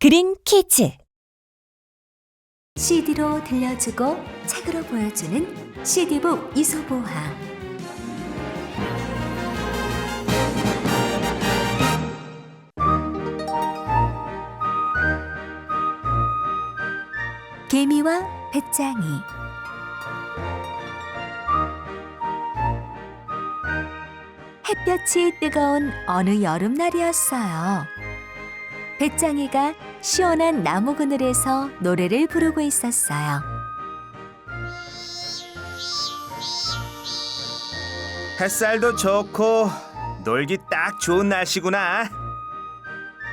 그린 키즈. CD로 들려주고 책으로 보여주는 CD북 이소보화. 개미와 배짱이. 햇볕이 뜨거운 어느 여름날이었어요. 배짱이가 시원한 나무 그늘에서 노래를 부르고 있었어요. 햇살도 좋고 놀기 딱 좋은 날씨구나.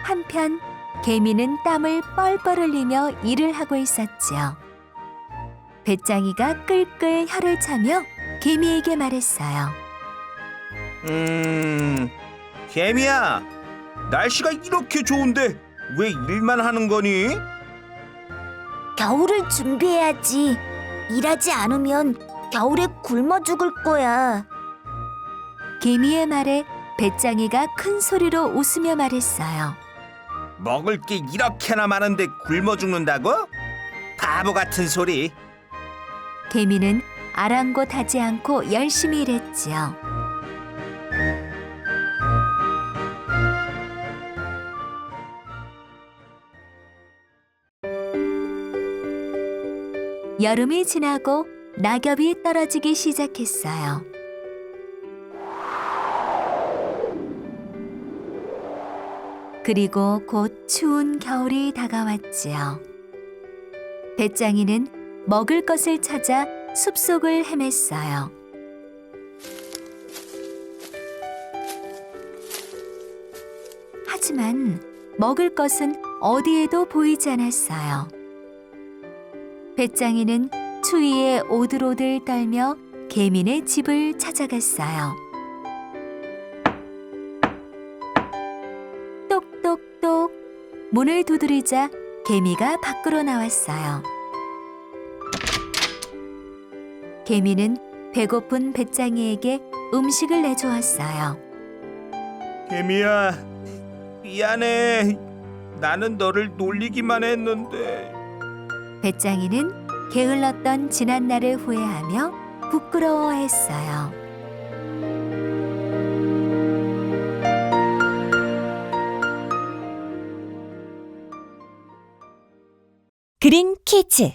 한편 개미는 땀을 뻘뻘 흘리며 일을 하고 있었지요. 배짱이가 끌끌 혀를 차며 개미에게 말했어요. 음, 개미야, 날씨가 이렇게 좋은데 왜 일만 하는 거니? 겨울을 준비해야지. 일하지 않으면 겨울에 굶어 죽을 거야. 개미의 말에 배짱이가 큰 소리로 웃으며 말했어요. 먹을 게 이렇게나 많은데 굶어 죽는다고? 바보 같은 소리. 개미는 아랑곳하지 않고 열심히 일했지요. 여름이 지나고 낙엽이 떨어지기 시작했어요. 그리고 곧 추운 겨울이 다가왔지요. 배짱이는 먹을 것을 찾아 숲속을 헤맸어요. 하지만 먹을 것은 어디에도 보이지 않았어요. 배짱이는 추위에 오들오들 떨며 개미네 집을 찾아갔어요. 똑똑똑 문을 두드리자 개미가 밖으로 나왔어요. 개미는 배고픈 배짱이에게 음식을 내주었어요. 개미야, 미안해. 나는 너를 놀리기만 했는데. 배짱이는 게을렀던 지난 날을 후회하며 부끄러워했어요. 그린 키즈